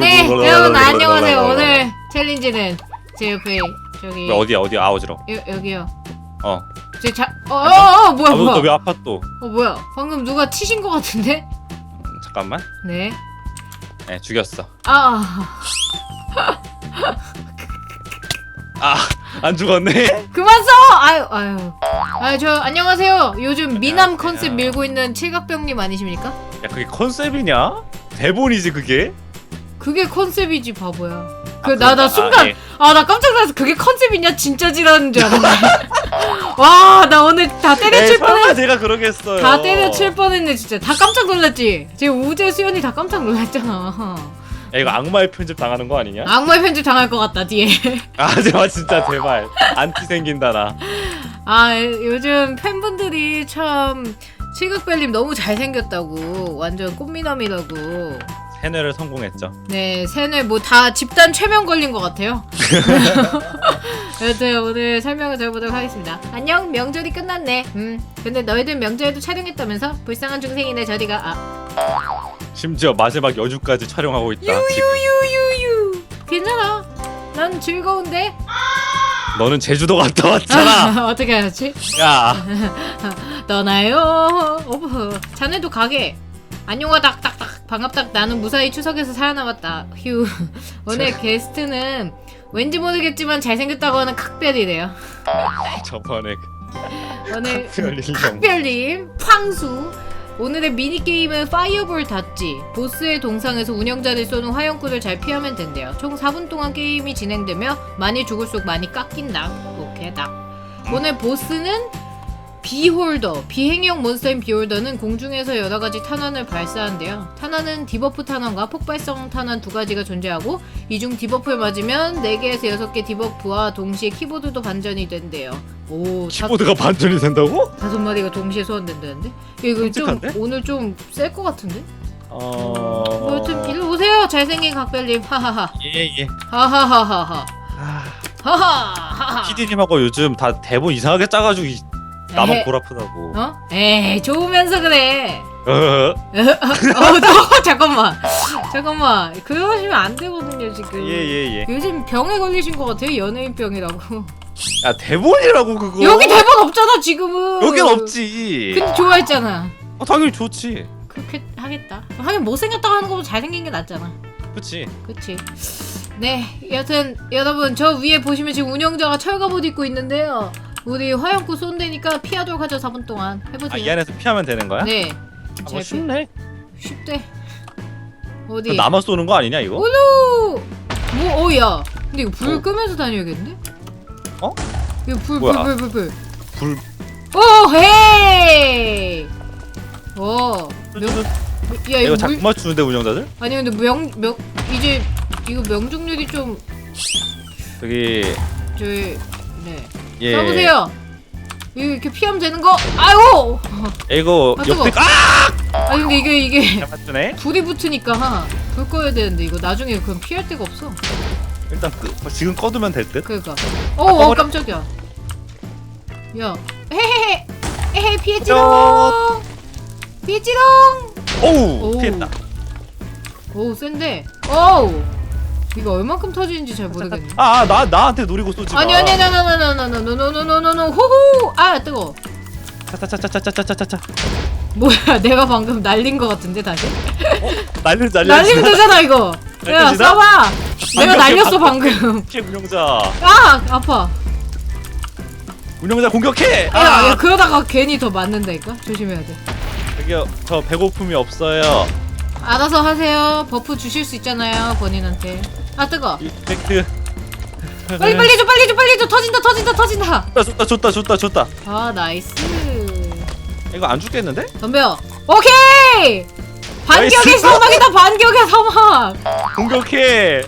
네, 여러분 안녕하세요. 오늘 챌린지는 제 옆에 저기 왜 어디야 어디야 아 어지러. 여, 여기요. 어. 제 자, 어, 어, 어, 뭐야, 뭐야? 아너왜 아파 또? 어, 뭐야? 방금 누가 치신 것 같은데? 음, 잠깐만. 네. 네 죽였어. 아, 아 안 죽었네. 그만 써! 아유, 아유. 아, 저 안녕하세요. 요즘 미남 안녕하세요. 컨셉 밀고 있는 칠각병님 아니십니까? 야 그게 컨셉이냐? 대본이지 그게? 그게 컨셉이지 바보야. 그 아, 나나 그런가? 순간 아, 예. 아 나 깜짝 놀라서 그게 컨셉이냐 진짜 지라는 줄 알았네. 와 나 오늘 다 에이, 때려칠 뻔했. 설마 제가 그러겠어요. 다 때려칠 뻔했네 진짜 다 깜짝 놀랐지 지금 우재 수연이 다 깜짝 놀랐잖아 야 이거 악마의 편집 당하는 거 아니냐? 악마의 편집 당할 것 같다 뒤에. 아 제발 진짜 제발. 안티 생긴다 나. 아 요즘 팬분들이 참 칠극별님 너무 잘생겼다고. 완전 꽃미남이라고. 세뇌를 성공했죠. 네 세뇌 뭐 다 집단 최면 걸린 것 같아요. 여튼 오늘 설명을 드려보도록 하겠습니다. 안녕 명절이 끝났네. 음 근데 너희들 명절에도 촬영했다면서? 불쌍한 중생이네 저리가. 아 심지어 마지막 여주까지 촬영하고 있다. 지금. 유유유유유 괜찮아 난 즐거운데 너는 제주도 갔다 왔잖아. 어떻게 알았지? 야. 떠나요 오브 자네도 가게 안녕하다 딱딱 반갑다 나는 무사히 추석에서 살아남았다 휴 오늘 게스트는 왠지 모르겠지만 잘생겼다고 하는 각별이래요 저번에 오늘 별일 경. 각별님 팡수 오늘의 미니게임은 파이어볼 닷지. 보스의 동상에서 운영자를 쏘는 화염구를 잘 피하면 된대요. 총 4분 동안 게임이 진행되며 많이 죽을수록 많이 깎인다 오케이 딱 오늘 보스는 비홀더 비행형 몬스터인 비홀더는 공중에서 여러가지 탄환을 발사한대요 탄환은 디버프 탄환과 폭발성 탄환 두 가지가 존재하고 이 중 디버프를 맞으면 4개에서 6개 디버프와 동시에 키보드도 반전이 된대요 오 다- 키보드가 반전이 된다고? 다섯 마리가 동시에 소환된다는데? 이거 좀? 오늘 좀 셀 것 같은데? 어. 뭐 여튼 이리 오세요 잘생긴 각별님 하하하 예 예. 하하하하하 아, 하하하하 PD님하고 요즘 다 대본 이상하게 짜가지고 이- 나만 에헤. 골 아프다고. 어? 에이 좋으면서 그래 어? 어 저, 잠깐만 잠깐만 그러시면 안 되거든요 지금 예예예. 요즘 병에 걸리신 것 같아요 연예인 병이라고 야 대본이라고 그거. 여기 대본 없잖아 지금은 여긴 없지. 근데 좋아했잖아 어, 당연히 좋지. 그렇게 하겠다 하긴 못생겼다고 하는 것보다 잘생긴 게 낫잖아 그치. 그치. 네, 여튼 여러분 저 위에 보시면 지금 운영자가 철갑옷 입고 있는데요. 우리 화염구 쏜다니까 피하도록 하죠 4분 동안 해보세요. 아 이 안에서 피하면 되는 거야? 네, 아, 잘뭐 피- 쉽네. 쉽대. 그 어디? 나만 쏘는 거 아니냐 이거? 올루. 뭐, 어야. 근데 이거 불 어. 끄면서 다녀야겠는데? 어? 이거 불, 불, 뭐야? 불, 불, 불. 불. 오, 헤이. 어, 명, 야 이거 이거 자꾸 물, 맞추는데 운영자들? 아니 근데 명, 명, 이제 이거 명중률이 좀 저기 저희 네. 예. 써보세요. 이거 이렇게 피하면 되는 거? 아이고! 이거 아, 뜨거워. 옆에 아! 아 근데 이게 이게 잘 맞추네. 불이 붙으니까 불 꺼야 되는데 이거 나중에 그럼 피할 데가 없어. 일단 끄, 지금 꺼두면 될 듯. 그러니까. 어, 어 꺼버려. 깜짝이야. 야, 헤헤헤, 헤헤 피했지롱. 피했지롱. 오우 오. 피했다. 오 센데. 오. 이거 얼만큼 터지는지 잘 모르겠네. 아나 나한테 노리고 쏘지 마. 아니 아니 아니 아니 아니 아니 아니 아니 아니 아니 아니 호호. 아 뜨거. 차차차차차차차차. 뭐야 내가 방금 날린 거 같은데 다시? 날려 날려. 날리면 되잖아 이거. 야 날려지나? 쏴봐. 내가 방금 날렸어 방금. 공격해 운영자. 아 아파. 운영자 공격해. 야, 아야 그러다가 괜히 더 맞는다니까 조심해야 돼. 저기요 저 배고픔이 없어요. 알아서 하세요. 버프 주실 수 있잖아요 본인한테. 아 뜨거. 이펙트. 빨리 빨리 줘 빨리 줘 빨리 줘 터진다 터진다 터진다. 좋다 좋다 좋다 좋다. 아 나이스. 이거 안 죽겠는데? 덤벼. 오케이. 반격의 나이스. 사막이다 반격의 사막. 공격해.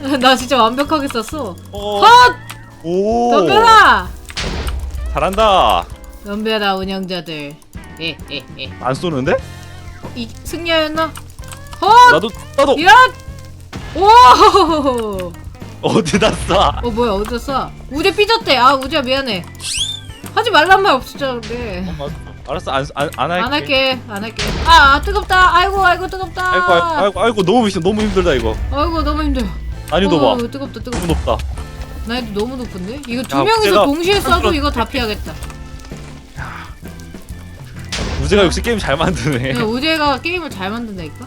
나 진짜 완벽하게 썼어. 어. 헛 오. 덤벼라. 잘한다. 덤벼라 운영자들. 에에에. 안 쏘는데? 이 승리하였나? 헛. 나도 나도 야. 오. 어디다 쏴? 어 뭐야 어디서 쏴? 우재 삐졌대 아 우재야 미안해 하지 말란 말 없었잖아 근데 알았어 안 안 안 할게. 안 할게 안 할게 아, 아 뜨겁다 아이고 아이고 뜨겁다 아이고 아이고 아이고, 아이고 너무 힘 너무 힘들다 이거. 아이고 너무 힘들어 난이도 봐. 어우, 뜨겁다 뜨겁다 너무 높다. 난이도 너무 높은데? 이거 두 야, 명이서 동시에 쏴도 이거 다 피하겠다 우재가 역시 게임 잘 만드네. 야, 우재가 게임을 잘 만든다니까?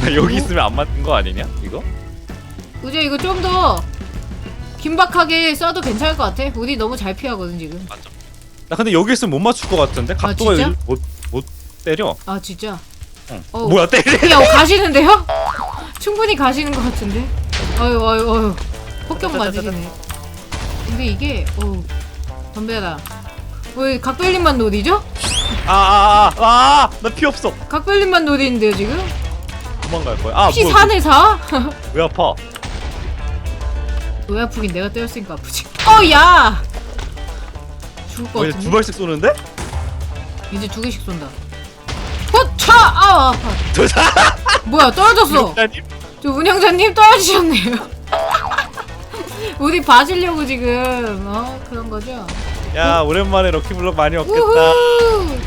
나 여기 있으면 안 맞는 거 아니냐? 이거? 우재 이거 좀 더 긴박하게 쏴도 괜찮을 것 같아 우리 너무 잘 피하거든 지금 나 근데 여기 있으면 못 맞출 것 같은데 각도가 아, 진짜? 못못 못 때려. 아 진짜? 응. 어우. 뭐야 때려? 야 가시는데요? 충분히 가시는 것 같은데? 어휴 어휴 어휴 폭격 맞으시네 근데 이게 어우 덤벼라 왜 각별님만 노리죠? 아아아아나 피 없어. 각별님만 노리는데요 지금? 도망갈 거야. 아 피 뭐, 사네 사? 왜 아파? 왜 아프긴 내가 때렸으니까 아프지 어 야 죽을 것 왜 같은데? 두 발씩 쏘는데? 이제 두 개씩 쏜다 호차! 아 아파 도사. 뭐야 떨어졌어 아니, 저 운영자님 떨어지셨네요 우리 봐주려고 지금 어 그런 거죠? 야 오랜만에 럭키블럭 많이 얻겠다. 우후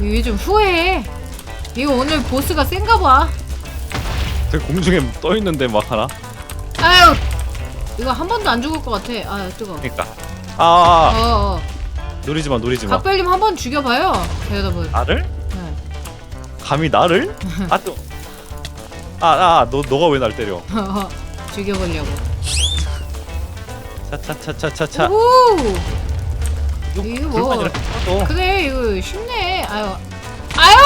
이게 좀 후회해 이거 오늘 보스가 센가 봐 저 공중에 떠 있는데 막 하나. 아유 이거 한 번도 안 죽을 것 같아 아 뜨거 그러니까. 아, 아, 어어 노리지 마 노리지 마. 각별님 한 번 죽여봐요 여러분 나를? 네. 감히 나를? 아 또. 아아너 너가 왜 날 때려? 죽여보려고 차차차차차차. 오 이거 뭐 불만 이렇게 떠도. 그래 이거 쉽네 아유 아유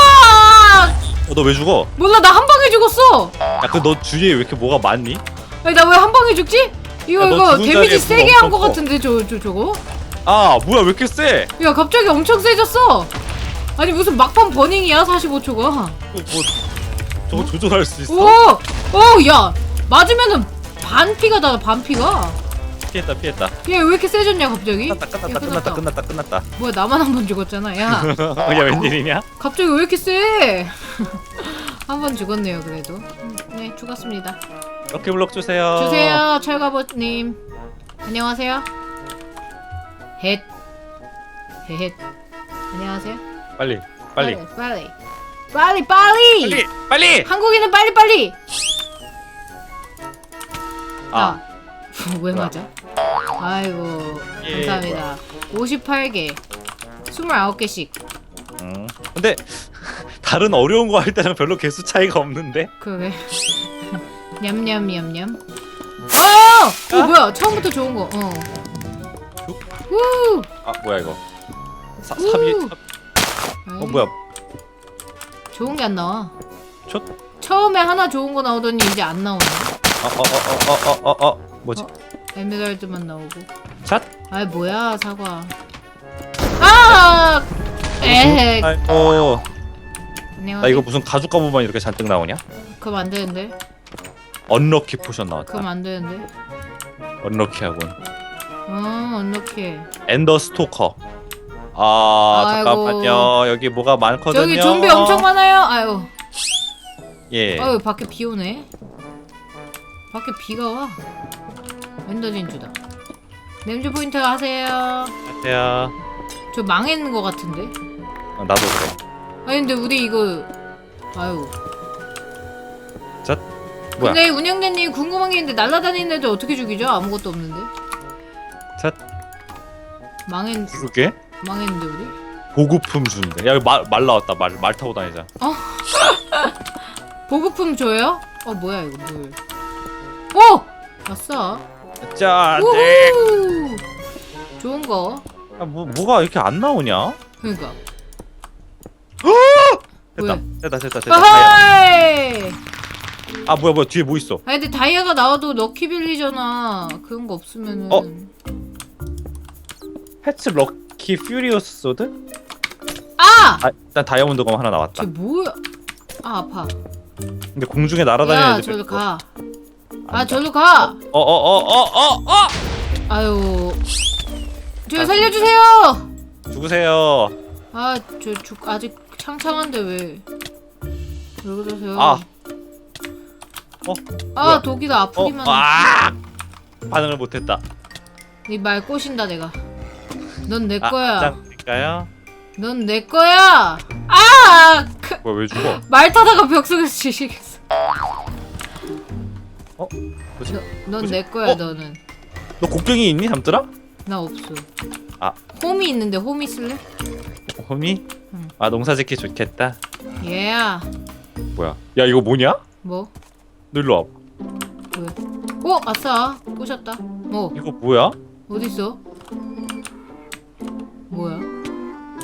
어, 너왜 죽어? 몰라 나 한 방에 죽었어 야, 그너 주위에 왜 이렇게 뭐가 많니? 아니 나 왜 한 방에 죽지? 이거 야, 너 이거 죽은 데미지 세게 뭐한 엄청 거 커. 같은데 저, 저 저거? 아, 뭐야 왜 이렇게 세? 야 갑자기 엄청 세졌어 아니 무슨 막판 버닝이야 45초가 뭐, 뭐 저거 조절할 수 있어? 오! 오! 야 맞으면은 반 피가 나 반 피가 피했다 피했다. 얘 왜 이렇게 세졌냐 갑자기? 끝났다 끝났다 야, 끝났다 끝났다 끝났다. 뭐야 나만 한 번 죽었잖아 야 야 웬일이냐? 갑자기 왜 이렇게 세? 한 번 죽었네요 그래도 음, 네 죽었습니다. 럭키 블럭 주세요. 주세요 철가버님. 안녕하세요. 헷. 헷. 안녕하세요. 빨리 빨리. 빨리 빨리. 빨리 빨리 빨리. 한국인은 빨리 빨리! 아, 왜? 맞아? 아이고 예, 감사합니다. 58개. 29개씩. 음. 근데 다른 어려운 거 할 때랑 별로 개수 차이가 없는데? 그래 냠냠냠냠 어! 어 뭐야 처음부터 좋은 거 어. 우! 아 뭐야 이거? 사, 우! 삽이 삽... 어 뭐야? 좋은 게 안 나와 첫? 처음에 하나 좋은 거 나오더니 이제 안 나오네 어어어어어어 어, 어, 어, 뭐지? 어. 에메랄드만 나오고 샷? 아이 뭐야 사과 아 에헤 아이고 안녕하세요 나 이거 무슨 가죽 가부만 이렇게 잔뜩 나오냐? 그럼 안 되는데 언럭키 포션 나왔다. 그럼 안 되는데 언럭키하군. 어 언럭키 엔더 스토커. 아 아이고. 잠깐만요. 여기 뭐가 많거든요. 저기 좀비 엄청 많아요 아유 예. 아유 밖에 비 오네 밖에 비가 와 엔더 진주다 냄새 포인트 하세요 안녕하세요. 저 망했는 거 같은데 어, 나도 그래. 아니 근데 우리 이거 아유 자, 뭐야? 근데 운영자님 궁금한 게 있는데 날라다니는 애들 어떻게 죽이죠? 아무것도 없는데 자, 망했 그게 망했는데 우리 보급품 주는데. 야, 말, 말 나왔다. 말, 말 타고 다니자. 보급품 줘요? 어 뭐야 이거 물 오! 아싸 자, 네. 우후 좋은 거 아, 뭐, 뭐가 이렇게 안 나오냐? 그러니까 됐다. 왜? 됐다, 됐다, 됐다. 다이아. 아, 뭐야, 뭐야. 뒤에 뭐 있어? 아 근데 다이아가 나와도 럭키빌리잖아 그런 거 없으면은 어? 패츠 럭키 퓨리어스 소드? 아! 아, 일단 다이아몬드 검 하나 나왔다. 쟤 뭐야 아 아파 근데 공중에 날아다니는 야 애들 저리 있고. 가아안 돼. 저리 가 어, 어, 어, 어, 어, 어! 아유 저 살려주세요 죽으세요. 아저 죽 아직 창창한데 왜 왜 그러세요 아. 어? 아 뭐야? 독이다 어, 아프기만 아! 반응을 못했다. 네말 꼬신다 내가 넌 내 아, 거야 짱일까요? 넌 내 거야. 아! 그, 뭐야 왜 죽어? 말 타다가 벽 속에서 지시겠어. 어? 뭐지? 넌 뭐지? 내 거야, 어? 너는. 너 곡괭이 있니 잠들아? 나 없어. 아. 홈이 있는데 홈이 쓸래? 홈이? 응. 아 농사 짓기 좋겠다. 얘야. 뭐야? 야 이거 뭐냐? 뭐? 너 일로 와. 왜? 오, 아싸. 꼬셨다. 뭐? 이거 뭐야? 어딨어? 뭐야?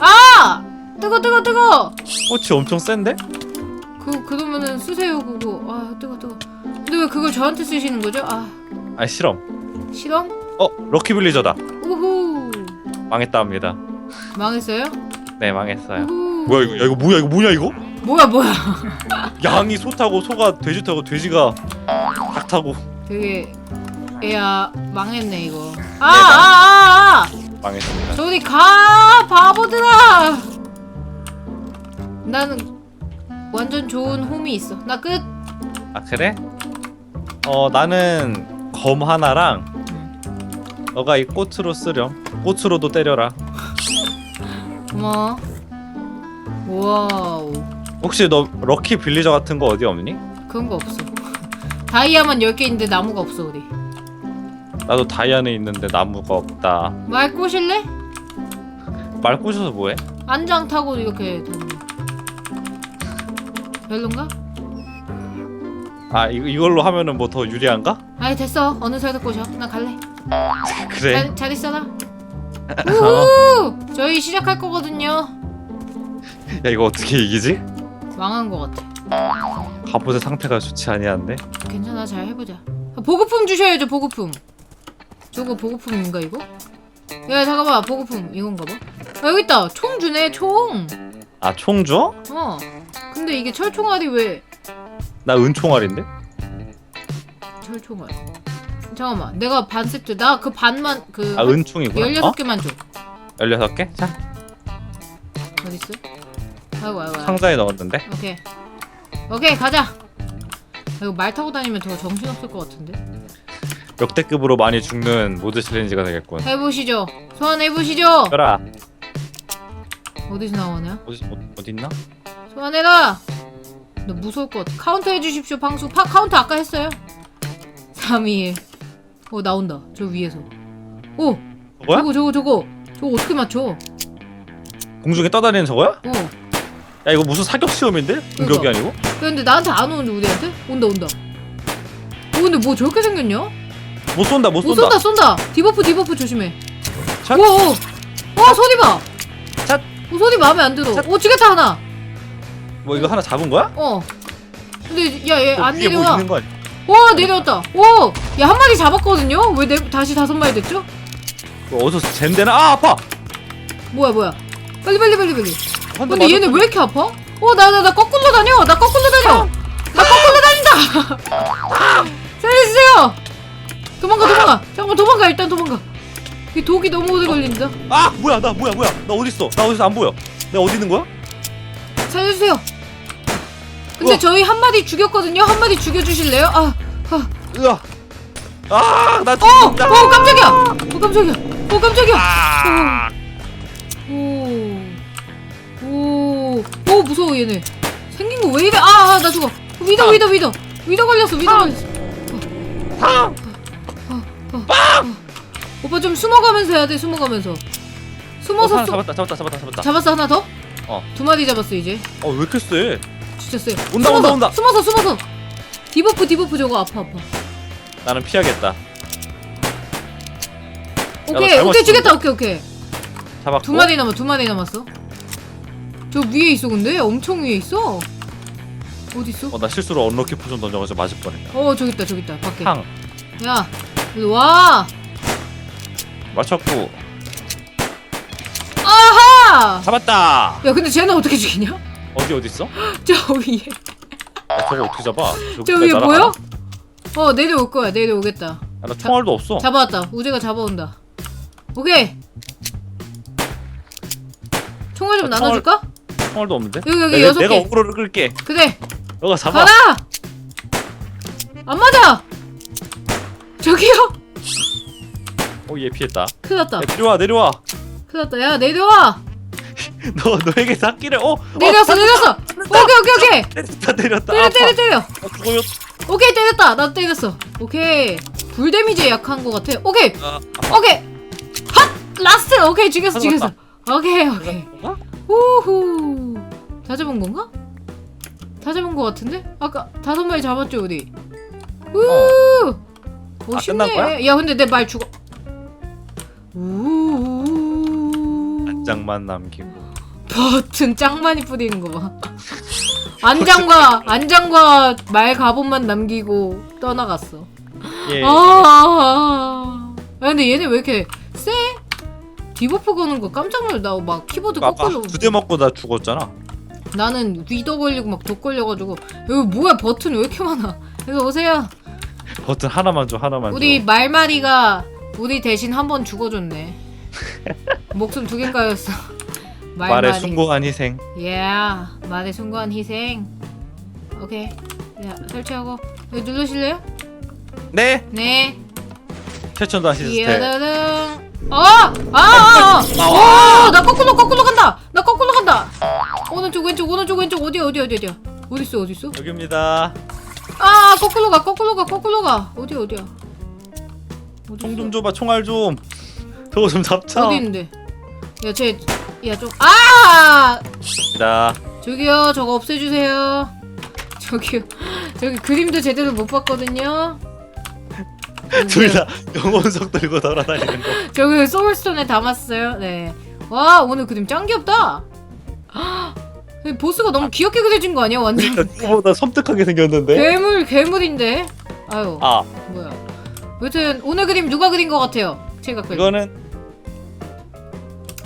아! 뜨거 뜨거 뜨거! 꽃이 엄청 센데? 그 그러면은 쓰세요 그거. 아 뜨거 뜨거. 근데 왜 그걸 저한테 쓰시는 거죠? 아 아 실험. 실험? 어 럭키 빌리저다. 우후. 망했다 합니다. 망했어요? 네 망했어요. 우후. 뭐야 이거? 야 이거 뭐야 이거 뭐냐 이거? 뭐야 뭐야? 양이 소 타고 소가 돼지 타고 돼지가 닭 타고 되게 애야 망했네 이거. 아아아 아! 망했습니다. 저리 가 바보들아. 나는 완전 좋은 홈이 있어. 나 끝. 아 그래? 어 나는 검 하나랑 너가 이 꽃으로 쓰렴. 꽃으로도 때려라. 고마워. 와우. 혹시 너 럭키 빌리저 같은 거 어디 없니? 그런 거 없어. 다이아만 10개 있는데 나무가 없어 우리. 나도 다이아는 있는데 나무가 없다. 말 꼬실래? 말 꼬셔서 뭐해? 안장 타고 이렇게 다니는. 별론가? 아 이, 이걸로 하면은 뭐 더 유리한가? 아이 됐어 어느 새도 꼬셔 나 갈래 그래. 잘, 잘 있어라 우후 저희 시작할 거거든요 야 이거 어떻게 이기지? 망한 거 같아 갑옷의 상태가 좋지 아니한데? 괜찮아 잘 해보자 아, 보급품 주셔야죠 보급품 저거 보급품인가 이거? 야 잠깐만 보급품 이건가 봐 아, 여기 있다 총 주네 총어 아총 줘? 근데 이게 철총알이 왜 나 은총알인데? 철총알 잠깐만 내가 반 세트 나 그 반만 그 아 은총이구나. 어? 16개만 줘 16개? 자. 어딨어? 아이고 아이고 아이고. 상자에 넣었는데? 오케이. 오케이 가자. 이거 말 타고 다니면 더 정신없을 것 같은데? 역대급으로 많이 죽는 모드 챌린지가 되겠군. 해보시죠. 소환 해보시죠. 그라 어디서 나오냐? 어디, 어, 어디 있나? 소환해라. 너 무서울 것 같아. 카운터 해주십시오 방수. 파 카운터 아까 했어요. 3, 2, 1 어, 나온다. 저 위에서. 오! 저거야? 저거 저거 저거 저거 어떻게 맞춰 공중에 떠다니는 저거야? 어 야 이거 무슨 사격 시험인데? 공격이 그러니까. 아니고? 근데 나한테 안 오는데 우리한테? 온다 온다 어 근데 뭐 저렇게 생겼냐? 못 쏜다 못 오 쏜다 쏜다 쏜다 디버프 디버프 조심해 샷. 오오 와 소리 봐 샷. 오 소리 마음에 안 들어 샷. 오 지게타 하나 뭐 이거 하나 잡은 거야? 어 근데 야얘 어, 안 위에 뭐 내려와 있는 거 아니야? 와 내려왔다 오 야 한 마리 잡았거든요 왜 내, 다시 다섯 마리 됐죠? 뭐 어디서 젠데나? 아 아파! 뭐야 뭐야? 빨리 빨리 빨리 빨리. 한대 근데 얘는 왜 이렇게 아파? 어 나 나 나 거꾸로 다녀! 나 거꾸로 다녀! 나 거꾸로 다닌다! 살려주세요! 도망가 도망가! 잠깐 도망가 일단 도망가. 이 독이 너무 오래 걸린다. 아 뭐야 나 뭐야 뭐야? 나 어디 있어? 나 어디서 안 보여? 내가 어디 있는 거야? 살려주세요. 근데 우와. 저희 한 마리 죽였거든요? 한 마리 죽여주실래요? 아, 아. 으아. 아나 어! 죽는다. 어 깜짝이야! 어 깜짝이야 어 깜짝이야 아 오, 오, 오 무서워 얘네. 생긴 거 왜 이래? 아, 아, 나 죽어. 위더, 아. 위더, 위더, 위더 걸렸어, 위더 아. 걸렸어. 아! 오빠 좀 숨어가면서 해야 돼, 숨어가면서. 어, 숨어서 하나 쏘. 잡았다 잡았다 잡았다 잡았다 잡았어 하나 더? 어. 두 마리 잡았어 이제. 어왜 이렇게 세? 진짜 세. 온다, 숨어서, 온다, 온다. 숨어서, 숨어서. 디버프, 디버프 저거 아파, 아파. 나는 피하겠다 오케이, 잘못 오케이? 죽였다, 오케이, 오케이. 잡았고? 두 마리 남아, 두 마리 남았어. 저 위에 있어, 근데? 엄청 위에 있어. 어디 있어? 어 나 실수로 언럭키 포션 던져가지고 맞을 뻔했다. 어 저기 있다 저기 있다. 밖에. 탕. 야 일로 와. 맞췄고. 아하! 잡았다! 야 근데 쟤는 어떻게 죽이냐? 어디 어디 있어? 저 위에. 아, 저거 어떻게 잡아? 저 위에? 보여? 어 내려올 거야 내려오겠다. 야, 나 총알도 없어. 잡아왔다. 우재가 잡아온다 오케이. 총알 좀 아, 나눠줄까? 총알도 없는데? 여기 여기 내가, 여섯 내가 개. 어그로를 끌게. 그래. 너가 잡아. 가라! 안 맞아! 저기요? 어얘 피했다. 큰일 났다. 야, 내려와 내려와. 큰일 났다. 야 내려와! 너 너에게서 학기를 어? 내렸어 내렸어! 오케이 오케이 오케이! 때렸다 때렸다. 때려. 때려 때려! 어, 죽어요. 오케이 때렸다. 나 때렸어. 오케이. 불 데미지에 약한 것 같아. 오케이. 아, 오케이. 핫 라스트 오케이 죽였어 죽였어. 오케이 오케이 아, 우후 다 잡은 건가? 다 잡은 것 같은데? 아까 다섯 마리 잡았죠 우리 우 오, 아, 끝난 거야? 야 근데 내 말 죽어 우우 안장만 남기고 버튼 짱 많이 뿌리는 거 봐. 안장과 안장과 말 갑옷만 남기고 떠나갔어. 예 아, 아, 근데 얘네 왜 이렇게 세? 디버프 거는 거 깜짝 놀라. 나막 키보드 아까 거꾸로. 두대 먹고 나 죽었잖아 나는 위더 걸리고 막 독 걸려가지고 여기 뭐야 버튼 왜 이렇게 많아? 여기 오세요. 버튼 하나만 줘 하나만 우리 줘 말마리가 우리 대신 한 번 죽어줬네. 목숨 두 개가였어. 말에 숭고한 희생 예, 말에 숭고한 희생. 오케이. 야, 설치하고. 여기 누르실래요? 네 네. 최첨단 시스템 이야다등. 어! 아! 아! 아! 오! 나 거꾸로 거꾸로 간다. 나 거꾸로 간다. 오른쪽 왼쪽 오른쪽 왼쪽 어디 어디 어디 어디야? 어디 있어 어디 있어? 여기입니다 아 거꾸로 가 거꾸로 가 거꾸로 가 어디 어디야? 어디 총 있어? 좀 줘봐 총알 좀 저거 좀 잡자 어디 있는데? 야, 쟤, 야, 좀, 아! 나 저기요, 저거 없애주세요. 저기요, 저기 그림도 제대로 못 봤거든요. 둘 다 영혼석 들고 돌아다니는 거 저기 소울스톤에 담았어요. 네. 와, 오늘 그림 짱 귀엽다. 헉, 보스가 너무 귀엽게 그려진 거 아니야, 완전? 누구보다 섬뜩하게 생겼는데 괴물, 괴물인데? 아유, 아 뭐야. 여튼, 오늘 그림 누가 그린 것 같아요? 제가 그린. 이거는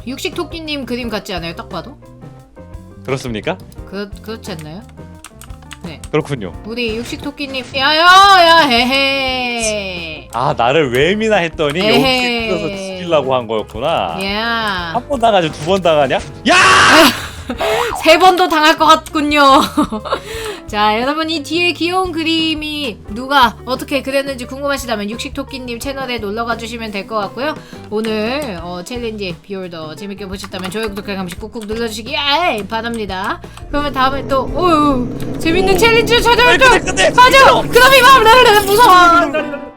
육식 토끼님 그림 같지 않아요? 딱 봐도? 그렇습니까? 그, 그렇지 않나요? 그렇군요 우리 육식 토끼님 야야야 헤헤 아 나를 왜 미나 했더니 에헤이. 여기 서 죽이려고 한 거였구나 야 한 번 당하지 두 번 당하냐? 야! 세 번도 당할 것 같군요. 자, 여러분 이 뒤에 귀여운 그림이 누가 어떻게 그렸는지 궁금하시다면 육식토끼님 채널에 놀러가 주시면 될 것 같고요. 오늘 어, 챌린지 비올더 재밌게 보셨다면 좋아요, 구독, 알람 한번씩 꾹꾹 눌러주시기 예, 바랍니다. 그러면 다음에 또 오, 재밌는 챌린지 찾아올 줄 맞아. 그럼이 막 무서워.